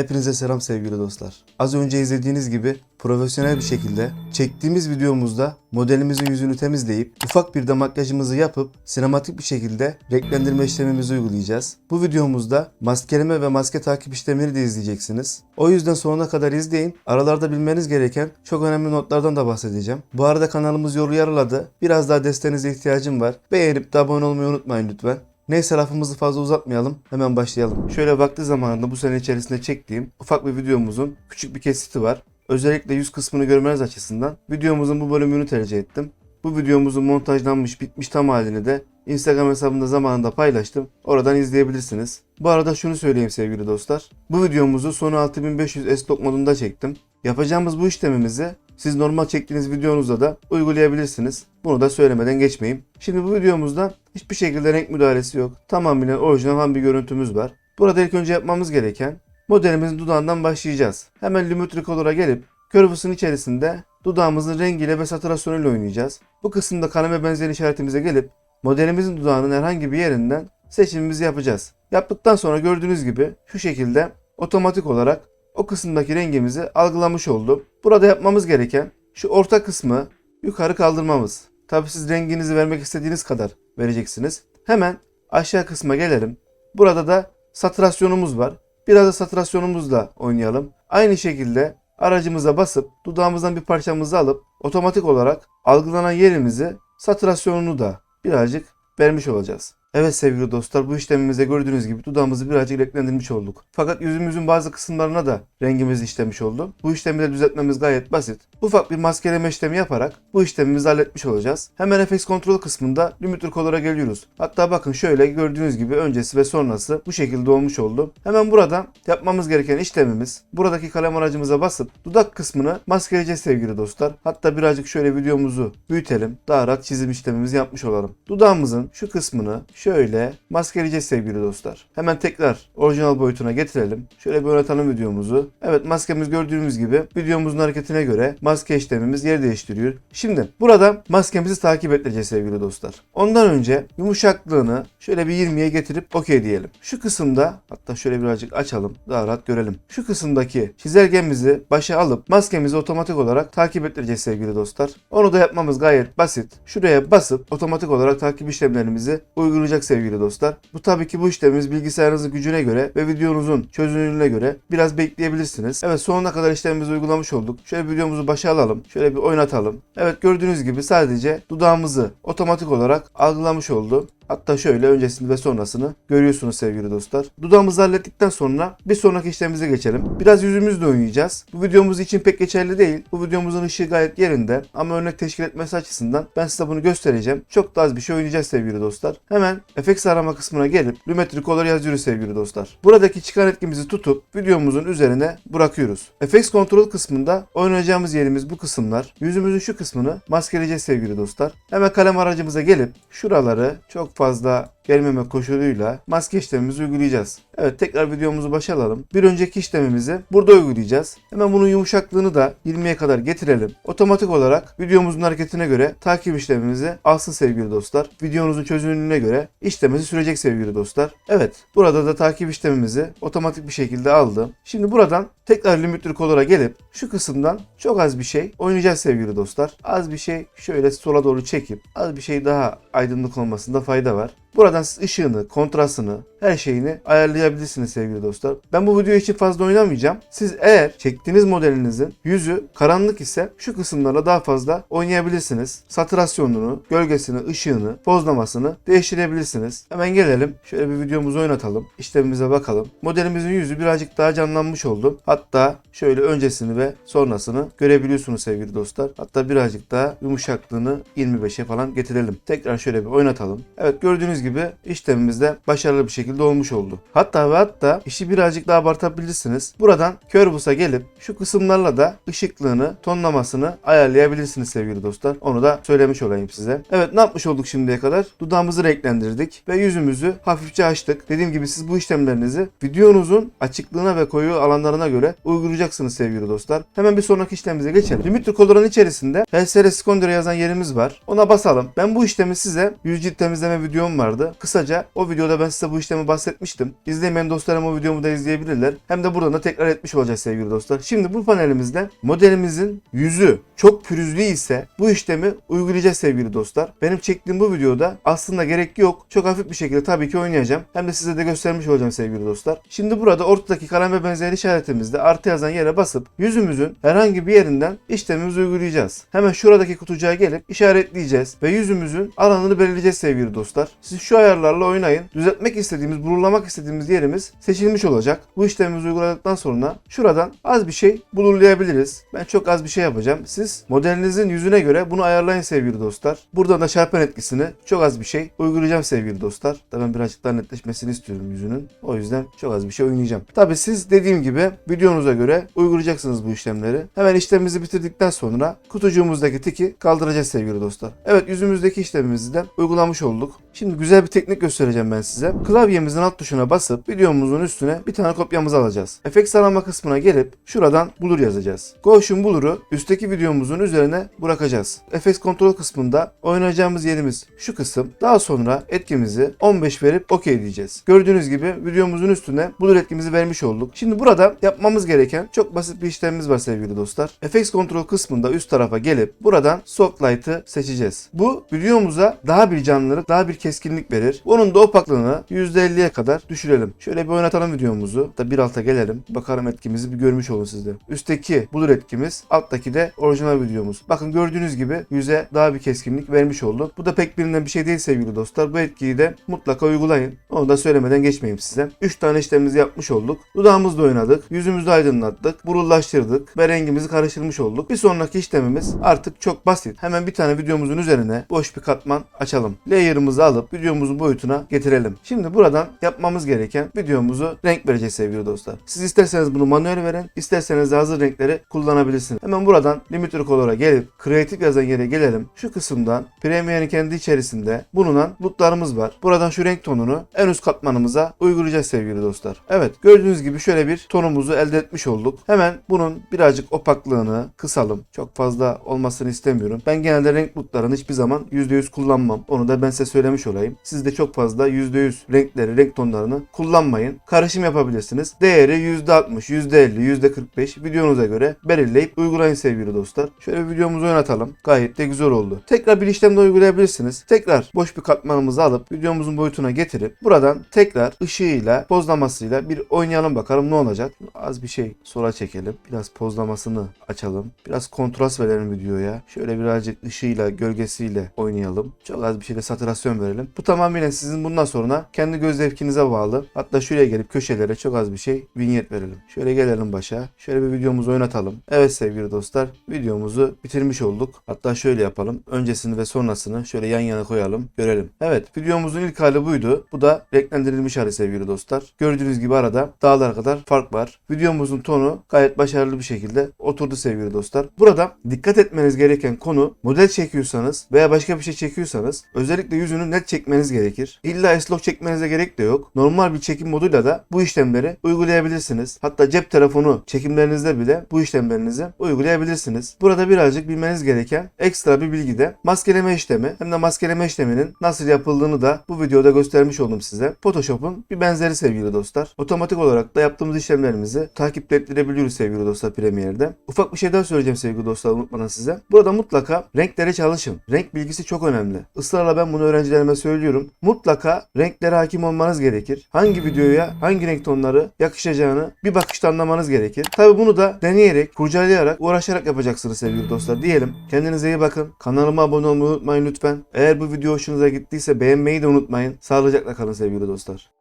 Hepinize selam sevgili dostlar. Az önce izlediğiniz gibi profesyonel bir şekilde çektiğimiz videomuzda modelimizin yüzünü temizleyip ufak bir de makyajımızı yapıp sinematik bir şekilde renklendirme işlemimizi uygulayacağız. Bu videomuzda maskeleme ve maske takip işlemini de izleyeceksiniz. O yüzden sonuna kadar izleyin. Aralarda bilmeniz gereken çok önemli notlardan da bahsedeceğim. Bu arada kanalımız yolu yarıladı. Biraz daha desteğinize ihtiyacım var. Beğenip de abone olmayı unutmayın lütfen. Neyse lafımızı fazla uzatmayalım. Hemen başlayalım. Şöyle vakti zamanında bu sene içerisinde çektiğim ufak bir videomuzun küçük bir kesiti var. Özellikle yüz kısmını görmeniz açısından videomuzun bu bölümünü tercih ettim. Bu videomuzun montajlanmış bitmiş tam halini de Instagram hesabımda zamanında paylaştım. Oradan izleyebilirsiniz. Bu arada şunu söyleyeyim sevgili dostlar. Bu videomuzu Sony 6500 S-Log modunda çektim. Yapacağımız bu işlemimizi siz normal çektiğiniz videonuzda da uygulayabilirsiniz. Bunu da söylemeden geçmeyeyim. Şimdi bu videomuzda hiçbir şekilde renk müdahalesi yok. Tamamen orijinal ham bir görüntümüz var. Burada ilk önce yapmamız gereken modelimizin dudağından başlayacağız. Hemen Lumetri Color'a gelip Curves'ın içerisinde dudağımızın rengiyle ve satürasyonuyla oynayacağız. Bu kısımda kaleme benzeyen işaretimize gelip modelimizin dudağının herhangi bir yerinden seçimimizi yapacağız. Yaptıktan sonra gördüğünüz gibi şu şekilde otomatik olarak o kısımdaki rengimizi algılamış oldu. Burada yapmamız gereken şu orta kısmı yukarı kaldırmamız. Tabi siz renginizi vermek istediğiniz kadar vereceksiniz. Hemen aşağı kısma gelelim. Burada da satürasyonumuz var. Biraz da satürasyonumuzla oynayalım. Aynı şekilde aracımıza basıp dudağımızdan bir parçamızı alıp otomatik olarak algılanan yerimizi satürasyonunu da birazcık vermiş olacağız. Evet sevgili dostlar bu işlemimizde gördüğünüz gibi dudağımızı birazcık renklendirmiş olduk. Fakat yüzümüzün bazı kısımlarına da rengimizi işlemiş oldu. Bu işlemi de düzeltmemiz gayet basit. Ufak bir maskeleme işlemi yaparak bu işlemimizi halletmiş olacağız. Hemen FX kontrol kısmında Limiter Color'a geliyoruz. Hatta bakın şöyle gördüğünüz gibi öncesi ve sonrası bu şekilde olmuş oldu. Hemen burada yapmamız gereken işlemimiz buradaki kalem aracımıza basıp dudak kısmını maskeleyeceğiz sevgili dostlar. Hatta birazcık şöyle videomuzu büyütelim. Daha rahat çizim işlemimizi yapmış olalım. Dudağımızın şu kısmını şöyle maskeleyeceğiz sevgili dostlar. Hemen tekrar orijinal boyutuna getirelim. Şöyle bir oynatalım videomuzu. Evet maskemiz gördüğümüz gibi videomuzun hareketine göre maske işlemimiz yer değiştiriyor. Şimdi burada maskemizi takip edeceğiz sevgili dostlar. Ondan önce yumuşaklığını şöyle bir 20'ye getirip okey diyelim. Şu kısımda hatta şöyle birazcık açalım daha rahat görelim. Şu kısımdaki çizelgemizi başa alıp maskemizi otomatik olarak takip ettireceğiz sevgili dostlar. Onu da yapmamız gayet basit. Şuraya basıp otomatik olarak takip işlemlerimizi uygulayacak sevgili dostlar. Bu tabii ki bu işlemimiz bilgisayarınızın gücüne göre ve videonuzun çözünürlüğüne göre biraz bekleyebilirsiniz. Evet sonuna kadar işlemimizi uygulamış olduk. Şöyle videomuzu başa alalım. Şöyle bir oynatalım. Evet gördüğünüz gibi sadece dudağımızı otomatik olarak algılamış oldu. Hatta şöyle öncesini ve sonrasını görüyorsunuz sevgili dostlar. Dudağımızı hallettikten sonra bir sonraki işlemimize geçelim. Biraz yüzümüzle oynayacağız. Bu videomuz için pek geçerli değil. Bu videomuzun ışığı gayet yerinde ama örnek teşkil etmesi açısından ben size bunu göstereceğim. Çok da az bir şey oynayacağız sevgili dostlar. Hemen FX arama kısmına gelip Lumetri Color yazıyoruz sevgili dostlar. Buradaki çıkan etkimizi tutup videomuzun üzerine bırakıyoruz. FX kontrol kısmında oynayacağımız yerimiz bu kısımlar. Yüzümüzün şu kısmını maskeleyeceğiz sevgili dostlar. Hemen kalem aracımıza gelip şuraları çok fazla gelmeme koşuluyla maske işlemimizi uygulayacağız. Evet tekrar videomuzu başa alalım. Bir önceki işlemimizi burada uygulayacağız. Hemen bunun yumuşaklığını da 20'ye kadar getirelim. Otomatik olarak videomuzun hareketine göre takip işlemimizi alsın sevgili dostlar. Videonuzun çözünürlüğüne göre işlemesi sürecek sevgili dostlar. Evet burada da takip işlemimizi otomatik bir şekilde aldı. Şimdi buradan tekrar Lumetri Color'a gelip şu kısımdan çok az bir şey oynayacağız sevgili dostlar. Az bir şey şöyle sola doğru çekip az bir şey daha aydınlık olmasında fayda var. Buradan siz ışığını, kontrastını, her şeyini ayarlayabilirsiniz sevgili dostlar. Ben bu video için fazla oynamayacağım. Siz eğer çektiğiniz modelinizin yüzü karanlık ise şu kısımlara daha fazla oynayabilirsiniz. Satürasyonunu, gölgesini, ışığını, pozlamasını değiştirebilirsiniz. Hemen gelelim. Şöyle bir videomuzu oynatalım. İşlemimize bakalım. Modelimizin yüzü birazcık daha canlanmış oldu. Hatta şöyle öncesini ve sonrasını görebiliyorsunuz sevgili dostlar. Hatta birazcık daha yumuşaklığını 25'e falan getirelim. Tekrar şöyle bir oynatalım. Evet gördüğünüz gibi işlemimiz de başarılı bir şekilde olmuş oldu. Hatta ve hatta işi birazcık daha abartabilirsiniz. Buradan Curvus'a gelip şu kısımlarla da ışıklığını, tonlamasını ayarlayabilirsiniz sevgili dostlar. Onu da söylemiş olayım size. Evet ne yapmış olduk şimdiye kadar? Dudağımızı renklendirdik ve yüzümüzü hafifçe açtık. Dediğim gibi siz bu işlemlerinizi videonuzun açıklığına ve koyu alanlarına göre uygulayacaksınız sevgili dostlar. Hemen bir sonraki işlemimize geçelim. Dimitri Color'un içerisinde HSR Secondary yazan yerimiz var. Ona basalım. Ben bu işlemi size yüz cilt temizleme videom vardı. Kısaca o videoda ben size bu işlemi işlemi bahsetmiştim. İzlemeyen dostlarım o videomu da izleyebilirler. Hem de buradan da tekrar etmiş olacağız sevgili dostlar. Şimdi bu panelimizde modelimizin yüzü çok pürüzlü ise bu işlemi uygulayacağız sevgili dostlar. Benim çektiğim bu videoda aslında gerek yok. Çok hafif bir şekilde tabii ki oynayacağım. Hem de size de göstermiş olacağım sevgili dostlar. Şimdi burada ortadaki kalem ve benzeri işaretimizde artı yazan yere basıp yüzümüzün herhangi bir yerinden işlemimizi uygulayacağız. Hemen şuradaki kutucuğa gelip işaretleyeceğiz ve yüzümüzün alanını belirleyeceğiz sevgili dostlar. Siz şu ayarlarla oynayın. Düzeltmek istediğimiz, blurlamak istediğimiz yerimiz seçilmiş olacak. Bu işlemimizi uyguladıktan sonra şuradan az bir şey blurlayabiliriz. Ben çok az bir şey yapacağım. Siz modelinizin yüzüne göre bunu ayarlayın sevgili dostlar. Buradan da çarpan etkisini çok az bir şey uygulayacağım sevgili dostlar. Da ben birazcık daha netleşmesini istiyorum yüzünün. O yüzden çok az bir şey oynayacağım. Tabi siz dediğim gibi videonuza göre uygulayacaksınız bu işlemleri. Hemen işlemimizi bitirdikten sonra kutucuğumuzdaki tiki kaldıracağız sevgili dostlar. Evet yüzümüzdeki işlemimizi de uygulamış olduk. Şimdi güzel bir teknik göstereceğim ben size. Klavyemizin alt tuşuna basıp videomuzun üstüne bir tane kopyamızı alacağız. Efekt arama kısmına gelip şuradan bulur yazacağız. Gaussian Blur'u üstteki videomuzun üzerine bırakacağız. Efekt kontrol kısmında oynayacağımız yerimiz şu kısım. Daha sonra etkimizi 15 verip OK diyeceğiz. Gördüğünüz gibi videomuzun üstüne Blur etkimizi vermiş olduk. Şimdi burada yapmamız gereken çok basit bir işlemimiz var sevgili dostlar. Efekt kontrol kısmında üst tarafa gelip buradan Soft Light'ı seçeceğiz. Bu videomuza daha bir canlılık, daha bir keskinlik verir. Onun da opaklığını %50'ye kadar düşürelim. Şöyle bir oynatalım videomuzu. Da bir alta gelelim. Bakalım etkimizi bir görmüş olun sizde. Üstteki Blur etkimiz, alttaki de orijinal videomuz. Bakın gördüğünüz gibi yüze daha bir keskinlik vermiş oldu. Bu da pek bilinen bir şey değil sevgili dostlar. Bu etkiyi de mutlaka uygulayın. Onu da söylemeden geçmeyeyim size. 3 tane işlemimizi yapmış olduk. Dudağımızda oynadık. Yüzümüzü aydınlattık. Burullaştırdık. Ve rengimizi karıştırmış olduk. Bir sonraki işlemimiz artık çok basit. Hemen bir tane videomuzun üzerine boş bir katman açalım. Layer'ımızı alıp videomuzun boyutuna getirelim. Şimdi buradan yapmamız gereken videomuzu renk vereceğiz sevgili dostlar. Siz isterseniz bunu manuel verin. isterseniz de hazır renkleri kullanabilirsiniz. Hemen buradan Limiter Color'a gelip Creative yazan yere gelelim. Şu kısımdan Premiere'in kendi içerisinde bulunan bulutlarımız var. Buradan şu renk tonunu en üst katmanımıza uygulayacağız sevgili dostlar. Evet gördüğünüz gibi şöyle bir tonumuzu elde etmiş olduk. Hemen bunun birazcık opaklığını kısalım. Çok fazla olmasını istemiyorum. Ben genelde renk bulutlarını hiçbir zaman %100 kullanmam. Onu da ben size söylemiş olayım. Siz de çok fazla %100 renkleri, renk tonlarını kullanmayın. Karışım yapabilirsiniz. Değeri %60, %50, %45 videonuza göre belirleyip uygulayın sevgili dostlar. Şöyle videomuzu oynatalım. Gayet de güzel oldu. Tekrar bir işlemde uygulayabilirsiniz. Tekrar boş bir katmanımızı alıp videomuzun boyutuna getirip buradan tekrar ışığıyla, pozlamasıyla bir oynayalım bakalım ne olacak. Az bir şey sola çekelim. Biraz pozlamasını açalım. Biraz kontrast verelim videoya. Şöyle birazcık ışığıyla, gölgesiyle oynayalım. Çok az bir şeyle saturasyon verelim. Bu tamamen sizin bundan sonra kendi göz zevkinize bağlı. Hatta şuraya gelip köşelere çok az bir şey vinyet verelim. Şöyle gelelim başa. Şöyle bir videomuzu oynatalım. Evet sevgili dostlar videomuzu bitirmiş olduk. Hatta şöyle yapalım. Öncesini ve sonrasını şöyle yan yana koyalım. Görelim. Evet videomuzun ilk hali buydu. Bu da renklendirilmiş hali sevgili dostlar. Gördüğünüz gibi arada dağlar kadar fark var. Videomuzun tonu gayet başarılı bir şekilde oturdu sevgili dostlar. Burada dikkat etmeniz gereken konu model çekiyorsanız veya başka bir şey çekiyorsanız özellikle yüzünü net çekmeniz gerekir. İlla S-Log çekmenize gerek de yok. Normal bir çekim moduyla da bu işlemleri uygulayabilirsiniz. Hatta cep telefonu çekimlerinizde bile bu işlemlerinizi uygulayabilirsiniz. Burada birazcık bilmeniz gereken ekstra bir bilgi de maskeleme işlemi hem de maskeleme işleminin nasıl yapıldığını da bu videoda göstermiş oldum size. Photoshop'un bir benzeri sevgili dostlar. Otomatik olarak da yaptığımız işlemlerimizi takip ettirebiliyoruz sevgili dostlar Premiere'de. Ufak bir şey daha söyleyeceğim sevgili dostlar unutmadan size. Burada mutlaka renklere çalışın. Renk bilgisi çok önemli. Israrla ben bunu öğrencilerime söylüyorum. Mutlaka renklere hakim olmanız gerekir. Hangi videoya hangi renk tonları yakışacağını bir bakışta anlamanız gerekir. Tabi bunu da deneyerek, kurcalayarak, uğraşarak yapacaksınız sevgili dostlar diyelim. Kendinize iyi bakın. Kanalıma abone olmayı unutmayın lütfen. Eğer bu video hoşunuza gittiyse beğenmeyi de unutmayın. Sağlıcakla kalın sevgili dostlar.